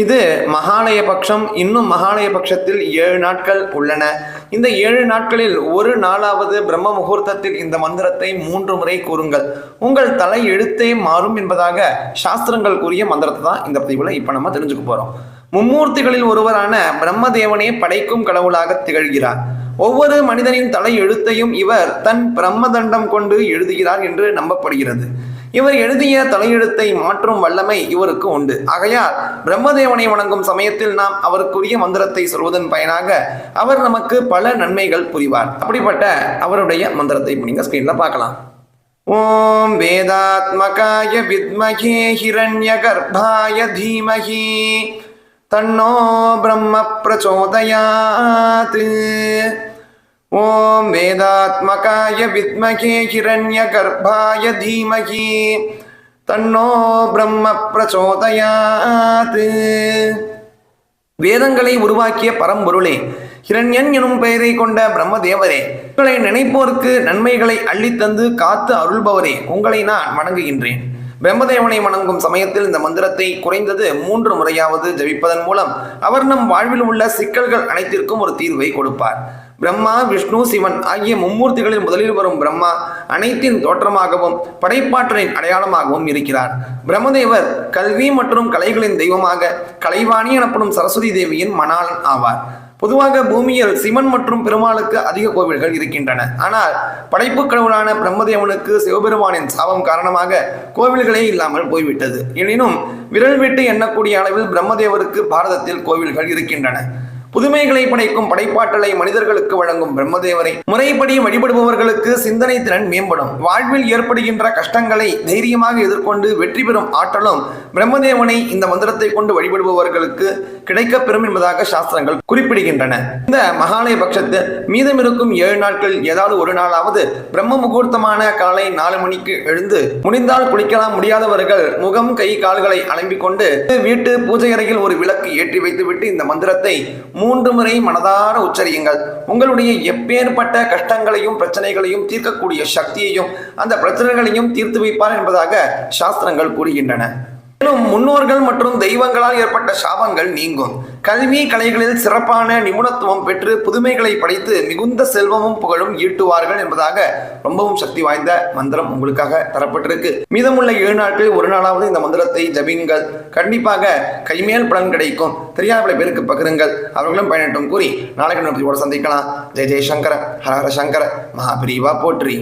இது மகாலய பட்சம் இன்னும் மகாலய பட்சத்தில் ஏழு நாட்கள் உள்ளன. இந்த ஏழு நாட்களில் ஒரு நாளாவது பிரம்ம முகூர்த்தத்தில் இந்த மந்திரத்தை மூன்று முறை கூறுங்கள். உங்கள் தலை எழுத்தே மாறும் என்பதாக சாஸ்திரங்கள் கூறிய மந்திரத்தை தான் இந்த பதிவில் இப்போ நம்ம தெரிஞ்சுக்க போகிறோம் மும்மூர்த்திகளில் ஒருவரான பிரம்மதேவனே படைக்கும் கடவுளாக திகழ்கிறார். ஒவ்வொரு மனிதனின் தலை எழுத்தையும் இவர் தன் பிரம்மதண்டம் கொண்டு எழுதுகிறார் என்று நம்பப்படுகிறது. இவர் எழுதிய தலையெழுத்தை மாற்றும் வல்லமை இவருக்கு உண்டு. ஆகையால் பிரம்மதேவனை வணங்கும் சமயத்தில் நாம் அவருக்குரிய மந்திரத்தை சொல்வதன் பயனாக அவர் நமக்கு பல நன்மைகள் புரிவார். அப்படிப்பட்ட அவருடைய மந்திரத்தை நீங்க ஸ்கிரீன்ல பார்க்கலாம். ஓம் வேதாத்மகாய வித்மகே ஹிரண்ய கர்ப்பாய தீமகி தன்னோ பிரம்ம பிரச்சோதயாத். ஓம் வேதாத்மகாய வித்மகே ஹிரண்ய கர்ப்பாய தீமகி தன்னோ பிரம்ம பிரச்சோதயாத் வேதங்களை உருவாக்கிய பரம்பொருளே ஹிரண்யன் எனும் பெயரை கொண்ட பிரம்மதேவரே உங்களை நினைப்போருக்கு நன்மைகளை அள்ளித்தந்து காத்து அருள்பவரே உங்களை நான் வணங்குகின்றேன். பிரம்மதேவனை வணங்கும் சமயத்தில் இந்த மந்திரத்தை குறைந்தது மூன்று முறையாவது ஜபிப்பதன் மூலம் அவர் நம் வாழ்வில் உள்ள சிக்கல்கள் அனைத்திற்கும் ஒரு தீர்வை கொடுப்பார். பிரம்மா விஷ்ணு சிவன் ஆகிய மும்மூர்த்திகளில் முதலில் வரும் பிரம்மா அனைத்தின் தோற்றமாகவும் படைப்பாற்றலின் அடையாளமாகவும் இருக்கிறார். பிரம்மதேவர் கல்வி மற்றும் கலைகளின் தெய்வமாக கலைவாணி எனப்படும் சரஸ்வதி தேவியின் மணாளன் ஆவார். பொதுவாக பூமியில் சிவன் மற்றும் பெருமாளுக்கு அதிக கோவில்கள் இருக்கின்றன. ஆனால் படைப்பு கடவுளான பிரம்மதேவனுக்கு சிவபெருமானின் சாபம் காரணமாக கோவில்களே இல்லாமல் போய்விட்டது. எனினும் விரல் விட்டு எண்ணக்கூடிய அளவில் பிரம்மதேவருக்கு பாரதத்தில் கோவில்கள் இருக்கின்றன. புதுமைகளை படைக்கும் படைப்பாற்றலை மனிதர்களுக்கு வழங்கும் பிரம்மதேவரை முறைப்படி வழிபடுபவர்களுக்கு சிந்தனை திறன் மேம்படும். வாழ்வில் ஏற்படுகின்ற கஷ்டங்களை தைரியமாக எதிர்கொண்டு வெற்றி பெறும் ஆற்றலும் பிரம்மதேவனை இந்த மந்திரத்தை கொண்டு வழிபடுபவர்களுக்கு கிடைக்கப்பெறும் என்பதாக சாஸ்திரங்கள் குறிப்பிடுகின்றன. இந்த மகாலய பட்சத்தில் மீதமிருக்கும் ஏழு நாட்கள் ஏதாவது ஒரு நாளாவது பிரம்ம முகூர்த்தமான காலை நாலு மணிக்கு எழுந்து முடிந்தால் குளிக்கலாம் முடியாதவர்கள் முகம் கை கால்களை அலம்பிக் கொண்டு வீட்டு பூஜை அறையில் ஒரு விளக்கு ஏற்றி வைத்துவிட்டு இந்த மந்திரத்தை மூன்று முறை மனதார உச்சரியுங்கள். உங்களுடைய எப்பேற்பட்ட கஷ்டங்களையும் பிரச்சனைகளையும் தீர்க்கக்கூடிய சக்தியையும் அந்த பிரச்சனைகளையும் தீர்த்து வைப்பார் என்பதாக சாஸ்திரங்கள் கூறுகின்றன. மேலும் முன்னோர்கள் மற்றும் தெய்வங்களால் ஏற்பட்ட சாபங்கள் நீங்கும். கல்வி கலைகளில் சிறப்பான நிபுணத்துவம் பெற்று புதுமைகளை படைத்து மிகுந்த செல்வமும் புகழும் ஈட்டுவார்கள் என்பதாக ரொம்பவும் சக்தி வாய்ந்த மந்திரம் உங்களுக்காக தரப்பட்டிருக்கு. மீதமுள்ள ஏழு நாட்களில் ஒரு நாளாவது இந்த மந்திரத்தை ஜபிங்கள் கண்டிப்பாக கைமேல் பலன் கிடைக்கும். தெரியாத பேருக்கு பகிருங்கள். அவர்களும் பயனட்டும் கூறி நாளைக்கு நம்ம சந்திக்கலாம். ஜெய ஜெயசங்கர ஹரஹர சங்கர மகாபிரிவா போற்றி.